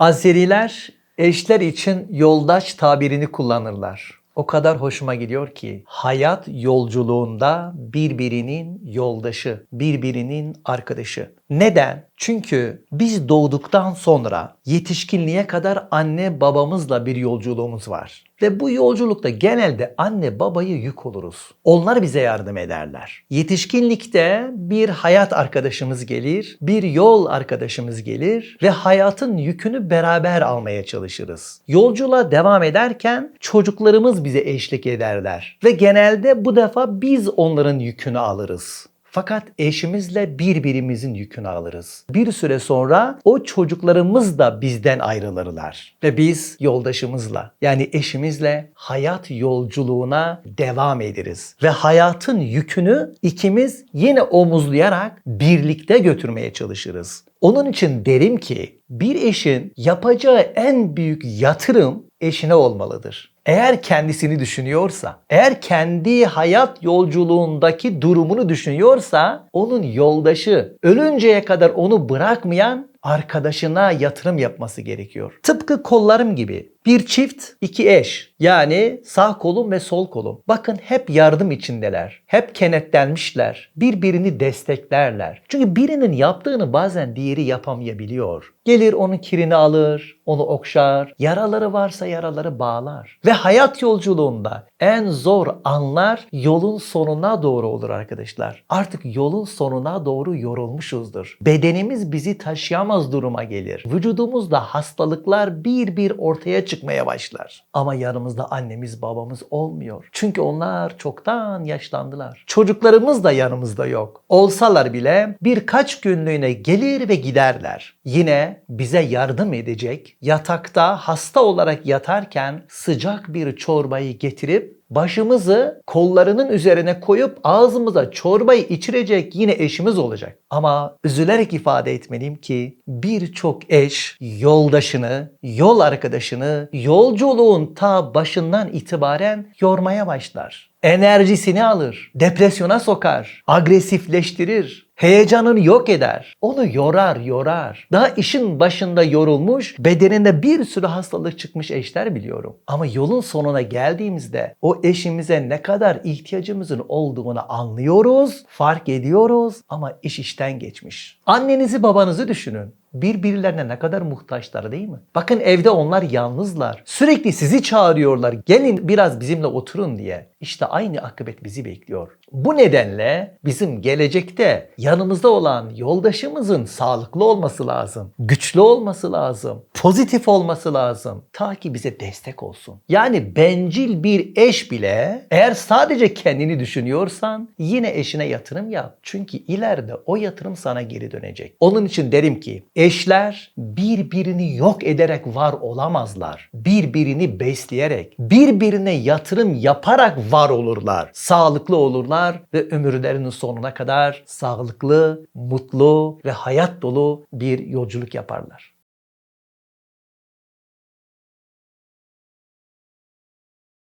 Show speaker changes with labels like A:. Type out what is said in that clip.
A: Azeriler eşler için yoldaş tabirini kullanırlar. O kadar hoşuma gidiyor ki hayat yolculuğunda birbirinin yoldaşı, birbirinin arkadaşı. Neden? Çünkü biz doğduktan sonra yetişkinliğe kadar anne babamızla bir yolculuğumuz var. Ve bu yolculukta genelde anne babayı yük oluruz. Onlar bize yardım ederler. Yetişkinlikte bir hayat arkadaşımız gelir, bir yol arkadaşımız gelir ve hayatın yükünü beraber almaya çalışırız. Yolculuğa devam ederken çocuklarımız bize eşlik ederler ve genelde bu defa biz onların yükünü alırız. Fakat eşimizle birbirimizin yükünü alırız. Bir süre sonra o çocuklarımız da bizden ayrılırlar. Ve biz yoldaşımızla yani eşimizle hayat yolculuğuna devam ederiz. Ve hayatın yükünü ikimiz yine omuzlayarak birlikte götürmeye çalışırız. Onun için derim ki bir eşin yapacağı en büyük yatırım eşine olmalıdır. Eğer kendisini düşünüyorsa, eğer kendi hayat yolculuğundaki durumunu düşünüyorsa, onun yoldaşı, ölünceye kadar onu bırakmayan arkadaşına yatırım yapması gerekiyor. Tıpkı kollarım gibi. Bir çift, iki eş. Yani sağ kolum ve sol kolum. Bakın hep yardım içindeler. Hep kenetlenmişler. Birbirini desteklerler. Çünkü birinin yaptığını bazen diğeri yapamayabiliyor. Gelir onun kirini alır, onu okşar, yaraları varsa yaraları bağlar. Ve hayat yolculuğunda en zor anlar yolun sonuna doğru olur arkadaşlar. Artık yolun sonuna doğru yorulmuşuzdur. Bedenimiz bizi taşıyamaz duruma gelir. Vücudumuzda hastalıklar bir bir ortaya çıkmaya başlar. Ama yanımızda annemiz babamız olmuyor. Çünkü onlar çoktan yaşlandılar. Çocuklarımız da yanımızda yok. Olsalar bile birkaç günlüğüne gelir ve giderler. Yine bize yardım edecek, yatakta hasta olarak yatarken sıcak bir çorbayı getirip başımızı kollarının üzerine koyup ağzımıza çorbayı içirecek yine eşimiz olacak. Ama üzülerek ifade etmeliyim ki birçok eş yoldaşını, yol arkadaşını yolculuğun ta başından itibaren yormaya başlar. Enerjisini alır, depresyona sokar, agresifleştirir, heyecanını yok eder. Onu yorar, yorar. Daha işin başında yorulmuş, bedeninde bir sürü hastalık çıkmış eşler biliyorum. Ama yolun sonuna geldiğimizde o eşimize ne kadar ihtiyacımızın olduğunu anlıyoruz, fark ediyoruz ama iş işten geçmiş. Annenizi babanızı düşünün birbirlerine ne kadar muhtaçlar değil mi? Bakın evde onlar yalnızlar. Sürekli sizi çağırıyorlar. Gelin biraz bizimle oturun diye. İşte aynı akıbet bizi bekliyor. Bu nedenle bizim gelecekte yanımızda olan yoldaşımızın sağlıklı olması lazım. Güçlü olması lazım. Pozitif olması lazım. Ta ki bize destek olsun. Yani bencil bir eş bile eğer sadece kendini düşünüyorsan yine eşine yatırım yap. Çünkü ileride o yatırım sana geri dönecek. Onun için derim ki eşler birbirini yok ederek var olamazlar. Birbirini besleyerek, birbirine yatırım yaparak var olurlar. Sağlıklı olurlar ve ömürlerinin sonuna kadar sağlıklı, mutlu ve hayat dolu bir yolculuk yaparlar.